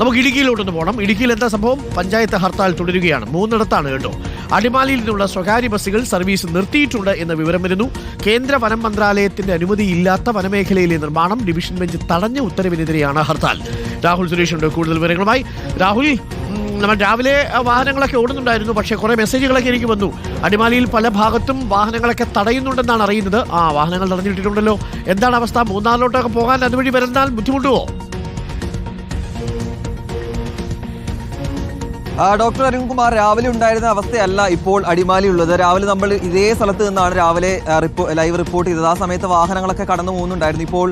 നമുക്ക് ഇടുക്കിയിലോട്ടൊന്ന് പോകണം ഇടുക്കിയിൽ എന്താ സംഭവം? പഞ്ചായത്ത് ഹർത്താൽ തുടരുകയാണ്. മൂന്നിടത്താണ് കേട്ടോ. അടിമാലിയിൽ നിന്നുള്ള സ്വകാര്യ ബസ്സുകൾ സർവീസ് നിർത്തിയിട്ടുണ്ട് എന്ന വിവരം വരുന്നു. കേന്ദ്ര വനം മന്ത്രാലയത്തിന്റെ അനുമതിയില്ലാത്ത വനമേഖലയിലെ നിർമ്മാണം ഡിവിഷൻ ബെഞ്ച് തടഞ്ഞ ഉത്തരവിനെതിരെയാണ് ഹർത്താൽ. രാഹുൽ സുരേഷുണ്ട്. കൂടുതൽ വിവരങ്ങളുമായി. രാഹുൽ നമ്മൾ രാവിലെ വാഹനങ്ങളൊക്കെ ഓടുന്നുണ്ടായിരുന്നു. പക്ഷേ കുറെ മെസ്സേജുകളൊക്കെ എനിക്ക് വന്നു. അടിമാലിയിൽ പല ഭാഗത്തും വാഹനങ്ങളൊക്കെ തടയുന്നുണ്ടെന്നാണ് അറിയുന്നത്. ആ വാഹനങ്ങൾ തടഞ്ഞിട്ടിട്ടുണ്ടല്ലോ. എന്താണ് അവസ്ഥ? മൂന്നാറിലോട്ടൊക്കെ പോകാൻ അതുവഴി വരുന്നാൽ ബുദ്ധിമുട്ടുവോ? ഡോക്ടർ അരുൺകുമാർ രാവിലെ ഉണ്ടായിരുന്ന അവസ്ഥയല്ല ഇപ്പോൾ അടിമാലി ഉള്ളത് രാവിലെ നമ്മൾ ഇതേ സ്ഥലത്ത് നിന്നാണ് രാവിലെ ലൈവ് റിപ്പോർട്ട് ചെയ്തത്. ആ സമയത്ത് വാഹനങ്ങളൊക്കെ കടന്നു പോകുന്നുണ്ടായിരുന്നു. ഇപ്പോൾ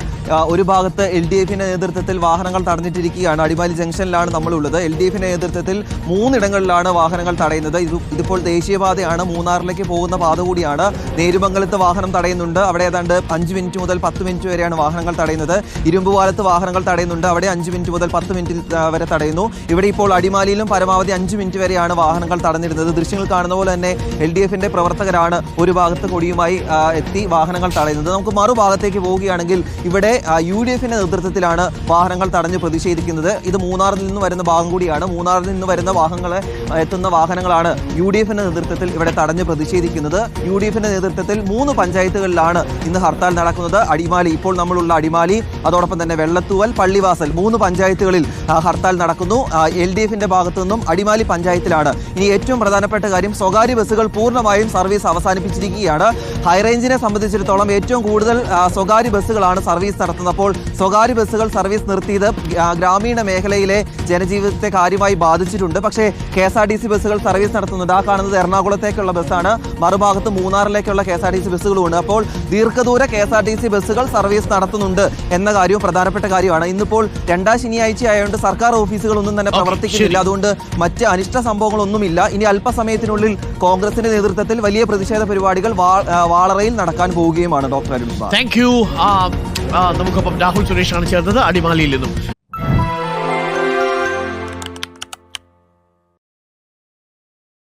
ഒരു ഭാഗത്ത് എൽ ഡി എഫിന്റെ നേതൃത്വത്തിൽ വാഹനങ്ങൾ തടഞ്ഞിട്ടിരിക്കുകയാണ്. അടിമാലി ജംഗ്ഷനിലാണ് നമ്മളുള്ളത്. എൽ ഡി എഫിന്റെ നേതൃത്വത്തിൽ മൂന്നിടങ്ങളിലാണ് വാഹനങ്ങൾ തടയുന്നത്. ഇത് ഇതിപ്പോൾ ദേശീയപാതയാണ്. മൂന്നാറിലേക്ക് പോകുന്ന പാത കൂടിയാണ്. നേരുമംഗലത്ത് വാഹനം തടയുന്നുണ്ട്. അവിടെ ഏതാണ്ട് അഞ്ച് മിനിറ്റ് മുതൽ പത്ത് മിനിറ്റ് വരെയാണ് വാഹനങ്ങൾ തടയുന്നത്. ഇരുമ്പുപാലത്ത് വാഹനങ്ങൾ തടയുന്നുണ്ട്. അവിടെ അഞ്ച് മിനിറ്റ് മുതൽ പത്ത് മിനിറ്റ് വരെ തടയുന്നു. ഇവിടെ ഇപ്പോൾ അടിമാലിയിലും പരമാവധി അഞ്ച് മിനിറ്റ് വരെയാണ് വാഹനങ്ങൾ തടഞ്ഞിരുന്നത്. ദൃശ്യങ്ങൾ കാണുന്ന പോലെ തന്നെ എൽ ഡി എഫിന്റെ പ്രവർത്തകരാണ് ഒരു ഭാഗത്ത് കൊടിയുമായി എത്തി വാഹനങ്ങൾ തടയുന്നത്. നമുക്ക് മറുഭാഗത്തേക്ക് പോവുകയാണെങ്കിൽ ഇവിടെ യു ഡി എഫിന്റെ നേതൃത്വത്തിലാണ് വാഹനങ്ങൾ തടഞ്ഞ് പ്രതിഷേധിക്കുന്നത്. ഇത് മൂന്നാറിൽ നിന്ന് വരുന്ന ഭാഗം കൂടിയാണ്. മൂന്നാറിൽ നിന്ന് വരുന്ന വാഹനങ്ങളെ എത്തുന്ന വാഹനങ്ങളാണ് യു ഡി എഫിന്റെ നേതൃത്വത്തിൽ ഇവിടെ തടഞ്ഞ് പ്രതിഷേധിക്കുന്നത്. യു ഡി എഫിന്റെ നേതൃത്വത്തിൽ മൂന്ന് പഞ്ചായത്തുകളിലാണ് ഇന്ന് ഹർത്താൽ നടക്കുന്നത്. അടിമാലി ഇപ്പോൾ നമ്മളുള്ള അടിമാലി അതോടൊപ്പം തന്നെ വെള്ളത്തൂവൽ പള്ളിവാസൽ മൂന്ന് പഞ്ചായത്തുകളിൽ ഹർത്താൽ നടക്കുന്നു. എൽ ഡി എഫിന്റെ ഭാഗത്തു നിന്നും അടിമാലി പഞ്ചായത്തിലാണ്. ഇനി ഏറ്റവും പ്രധാനപ്പെട്ട കാര്യം സ്വകാര്യ ബസ്സുകൾ പൂർണമായും സർവീസ് അവസാനിപ്പിച്ചിരിക്കുകയാണ്. ഹൈറേഞ്ചിനെ സംബന്ധിച്ചിടത്തോളം ഏറ്റവും കൂടുതൽ സ്വകാര്യ ബസ്സുകളാണ് സർവീസ് നടത്തുന്നത് അപ്പോൾ സ്വകാര്യ ബസ്സുകൾ സർവീസ് നിർത്തിയത് ഗ്രാമീണ മേഖലയിലെ ജനജീവിതത്തെ കാര്യമായി ബാധിച്ചിട്ടുണ്ട്. പക്ഷേ K S R T C ബസ്സുകൾ സർവീസ് നടത്തുന്നുണ്ട് ആ കാണുന്നത് എറണാകുളത്തേക്കുള്ള ബസ്സാണ്. മറുഭാഗത്ത് മൂന്നാറിലേക്കുള്ള K S R T C ബസ്സുകളുമുണ്ട് അപ്പോൾ ദീർഘദൂര K S R T C ബസ്സുകൾ സർവീസ് നടത്തുന്നുണ്ട് എന്ന കാര്യവും പ്രധാനപ്പെട്ട കാര്യമാണ്. ഇന്നിപ്പോൾ രണ്ടാം ശനിയാഴ്ച ആയതുകൊണ്ട് സർക്കാർ ഓഫീസുകളൊന്നും തന്നെ പ്രവർത്തിക്കുന്നില്ല. അതുകൊണ്ട് മറ്റ് അനിഷ്ട സംഭവങ്ങളൊന്നുമില്ല. ഇനി അല്പസമയത്തിനുള്ളിൽ കോൺഗ്രസിന്റെ നേതൃത്വത്തിൽ വലിയ പ്രതിഷേധ പരിപാടികൾ വാളറയിൽ നടക്കാൻ പോവുകയുമാണ് ഡോക്ടർ അരുൺ താങ്ക് യു നമുക്കൊപ്പം രാഹുൽ സുരേഷാണ് ചേർന്നത്. അടിമാലിയിൽ നിന്നും